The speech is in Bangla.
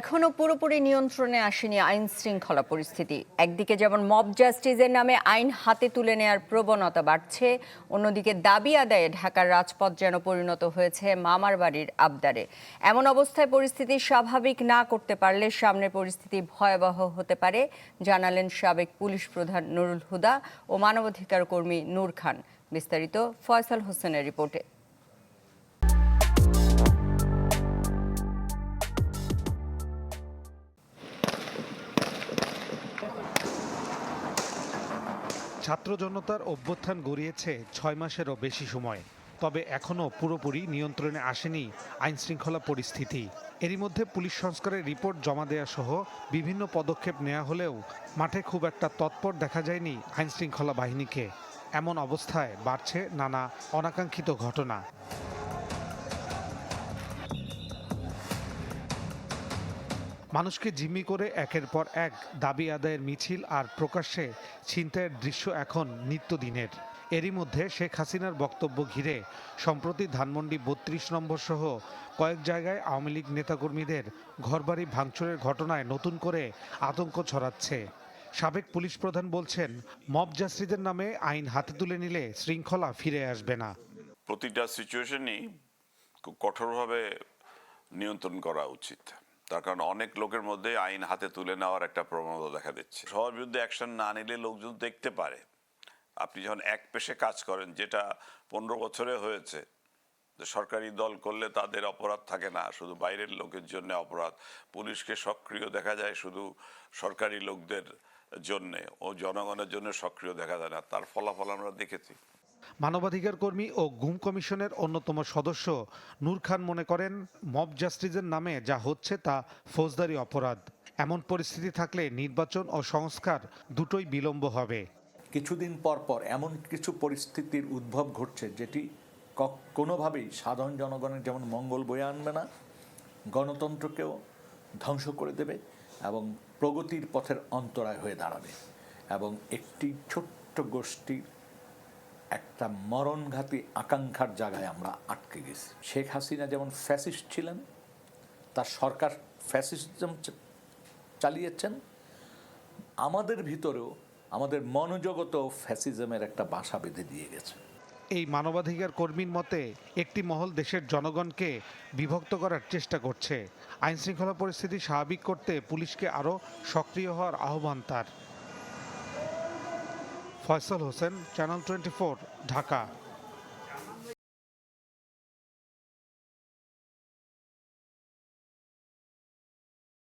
এখনও পুরোপুরি নিয়ন্ত্রণে আসেনি আইন শৃঙ্খলা পরিস্থিতি। একদিকে যেমন মব জাস্টিসের নামে আইন হাতে তুলে নেয়ার প্রবণতা বাড়ছে, অন্যদিকে দাবি আদায়ে ঢাকার রাজপথ যেন পরিণত হয়েছে মামার বাড়ির আবদারে। এমন অবস্থায় পরিস্থিতি স্বাভাবিক না করতে পারলে সামনের পরিস্থিতি ভয়াবহ হতে পারে, জানালেন সাবেক পুলিশ প্রধান নুরুল হুদা ও মানবাধিকার কর্মী নূর খান। বিস্তারিত ফয়সাল হোসেনের রিপোর্টে। ছাত্র জনতার অভ্যুত্থান গড়িয়েছে ছয় মাসেরও বেশি সময়। তবে এখনও পুরোপুরি নিয়ন্ত্রণে আসেনি আইনশৃঙ্খলা পরিস্থিতি। এরই মধ্যে পুলিশ সংস্কারের রিপোর্ট জমা দেওয়া সহ বিভিন্ন পদক্ষেপ নেওয়া হলেও মাঠে খুব একটা তৎপর দেখা যায়নি আইনশৃঙ্খলা বাহিনীকে। এমন অবস্থায় বাড়ছে নানা অনাকাঙ্ক্ষিত ঘটনা। মানুষকে জিম্মি করে একের পর এক দাবি আদায়ের মিছিল আর প্রকাশ্যে ছিনতাইয়ের দৃশ্য এখন নিত্যদিনের। এরই মধ্যে শেখ হাসিনার বক্তব্য ঘিরে সম্প্রতি ধানমন্ডি বত্রিশ নম্বর সহ কয়েক জায়গায় আওয়ামী লীগ নেতাকর্মীদের ঘরবাড়ি ভাঙচুরের ঘটনায় নতুন করে আতঙ্ক ছড়াচ্ছে। সাবেক পুলিশ প্রধান বলছেন, মব জাস্টিসের নামে আইন হাতে তুলে নিলে শৃঙ্খলা ফিরে আসবে না। প্রতিটা সিচুয়েশনই কঠোরভাবে নিয়ন্ত্রণ করা উচিত। তার কারণ অনেক লোকের মধ্যে আইন হাতে তুলে নেওয়ার একটা প্রবণতা দেখা দিচ্ছে। সবার বিরুদ্ধে অ্যাকশন না নিলে লোকজন দেখতে পারে। আপনি যখন এক পেশে কাজ করেন, যেটা পনেরো বছরে হয়েছে সরকারি দল করলে তাদের অপরাধ থাকে না, শুধু বাইরের লোকের জন্য অপরাধ। পুলিশকে সক্রিয় দেখা যায় শুধু সরকারি লোকদের জন্যে, ও জনগণের জন্য সক্রিয় দেখা যায় না, তার ফলাফল আমরা দেখেছি। মানবাধিকার কর্মী ও গুম কমিশনের অন্যতম সদস্য নূর খান মনে করেন, মব জাস্টিসের নামে যা হচ্ছে তা ফৌজদারি অপরাধ। এমন পরিস্থিতি থাকলে নির্বাচন ও সংস্কার দুটোই বিলম্ব হবে। কিছুদিন পর পর এমন কিছু পরিস্থিতির উদ্ভব ঘটছে যেটি কোনোভাবেই সাধারণ জনগণের যেমন মঙ্গল বয়ে আনবে না, গণতন্ত্রকেও ধ্বংস করে দেবে এবং প্রগতির পথের অন্তরায় হয়ে দাঁড়াবে। এবং একটি ছোট্ট গোষ্ঠীর একটা মরণঘাতী আকাঙ্ক্ষার জায়গায় আমরা আটকে গেছি। শেখ হাসিনা যেমন ফ্যাসিস্ট ছিলেন, তার সরকার ফ্যাসিজম চালিয়েছেন, আমাদের ভিতরেও আমাদের মনোজগত ফ্যাসিজমের একটা বাসা বেঁধে দিয়ে গেছে। এই মানবাধিকার কর্মীর মতে একটি মহল দেশের জনগণকে বিভক্ত করার চেষ্টা করছে। আইনশৃঙ্খলা পরিস্থিতি স্বাভাবিক করতে পুলিশকে আরও সক্রিয় হওয়ার আহ্বান তার। Faisal Hossain channel twenty Dhaka